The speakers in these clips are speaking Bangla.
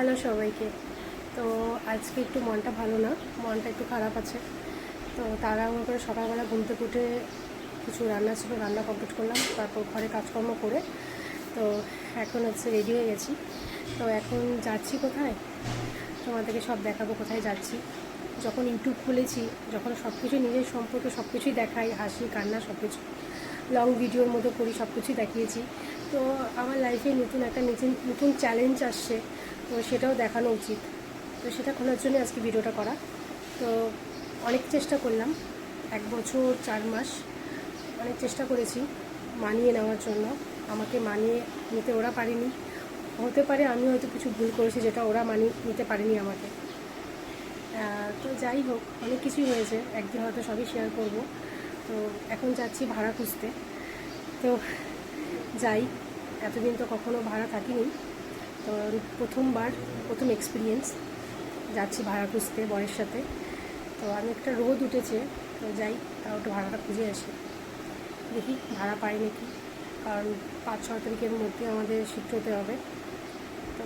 হ্যালো সবাইকে। তো আজকে একটু মনটা ভালো না, মনটা একটু খারাপ আছে। তো তাড়াহুড়ো করে সকালবেলা ঘুম থেকে উঠে কিছু রান্না ছিল, রান্না কমপ্লিট করলাম, তারপর ঘরে কাজকর্ম করে তো এখন হচ্ছে রেডি হয়ে গেছি। তো এখন যাচ্ছি কোথায়? তোমাদেরকে সব দেখাবো কোথায় যাচ্ছি। যখন ইউটিউব খুলেছি, যখন সব কিছু নিজের সম্পর্কে সব কিছুই দেখাই, হাসি, কান্না সব কিছু লং ভিডিওর মতো করি সব কিছুই দেখিয়েছি। তো আমার লাইফে নতুন একটা নতুন নতুন চ্যালেঞ্জ আসছে, তো সেটাও দেখানো উচিত। তো সেটা খোলার জন্য আজকে ভিডিওটা করা। তো অনেক চেষ্টা করলাম, এক বছর চার মাস, অনেক চেষ্টা করেছি মানিয়ে নেওয়ার জন্য। আমাকে মানিয়ে নিতে ওরা পারেনি। হতে পারে আমি হয়তো কিছু ভুল করেছি যেটা ওরা মানিয়ে নিতে পারেনি আমাকে। তো যাই হোক, অনেক কিছুই হয়েছে। একদিন হয়তো সবই শেয়ার করব। তো এখন যাচ্ছি ভাড়া খুঁজতে। তো যাই, এতদিন তো কখনো ভাড়া থাকিনি। তো প্রথমবার, প্রথম এক্সপিরিয়েন্স যাচ্ছি ভাড়া খুঁজতে বরের সাথে। তো আমি একটা রোদ উঠেছে, তো যাই, তাও একটু ভাড়াটা খুঁজে আসি। দেখি ভাড়া পাই নাকি কারণ পাঁচ ছ তারিখের মধ্যে আমাদের শিফট হতে হবে। তো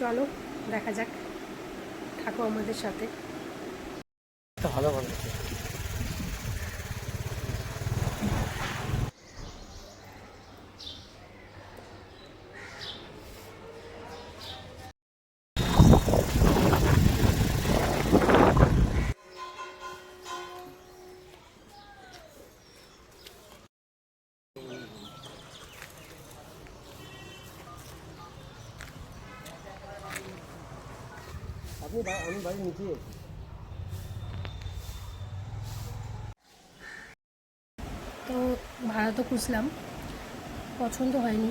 চলো, দেখা যাক। থাকো আমাদের সাথে। ভালো ভালো আপনি আমি বাড়ির নিচেই আছি। তো ভাড়া তো খুঁজলাম পছন্দ হয়নি।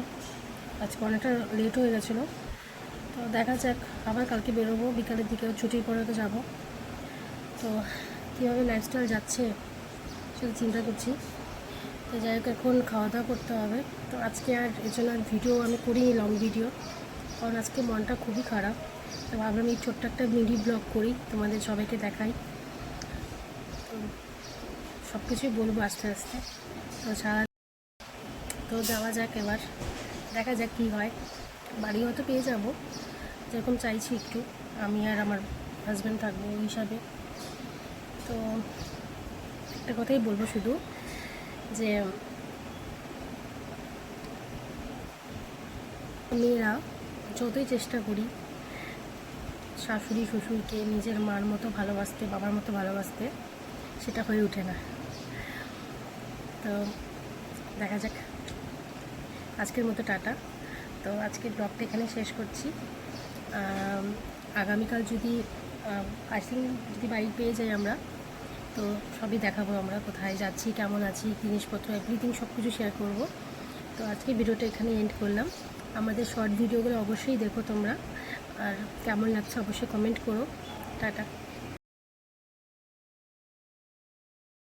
আজকে অনেকটা লেট হয়ে গেছিল। তো দেখা যাক, আবার কালকে বেরোবো, বিকালের দিকে ছুটির পরে তো যাব। তো কীভাবে লাইফস্টাইল যাচ্ছে সেটা চিন্তা করছি। তো যাই হোক, এখন খাওয়া দাওয়া করতে হবে। তো আজকে আর এর জন্য ভিডিও আমি করিনি লং ভিডিও কারণ আজকে মনটা খুবই খারাপ। তো ভাবলাম এই ছোট্ট একটা মিনি ব্লগ করি, তোমাদের সবাইকে দেখাই। তো সব কিছুই বলব আস্তে আস্তে। তো সারা তো যাওয়া যাক এবার, দেখা যাক কী হয়। বাড়ি হয়তো পেয়ে যাব, যেরকম চাইছি একটু। আমি আর আমার হাজব্যান্ড থাকব ওই হিসাবে। তো একটা কথাই বলব শুধু, যে মেয়েরা যতই চেষ্টা করি শাশুড়ি শ্বশুরকে নিজের মার মতো ভালোবাসতে, বাবার মতো ভালোবাসতে সেটা হয়ে ওঠে না। তো দেখা যাক। আজকের মতো টাটা। তো আজকের ব্লগটা এখানে শেষ করছি। আগামীকাল যদি আইসিং যদি বাড়ি পেয়ে যাই আমরা, তো সবই দেখাবো আমরা কোথায় যাচ্ছি, কেমন আছি, জিনিসপত্র এভরিথিং সব কিছু শেয়ার করব। তো আজকে ভিডিওটা এখানে এন্ড করলাম। আমাদের শর্ট ভিডিওগুলো অবশ্যই দেখো তোমরা। আর কেমন লাগছে অবশ্যই কমেন্ট করো। টাটা।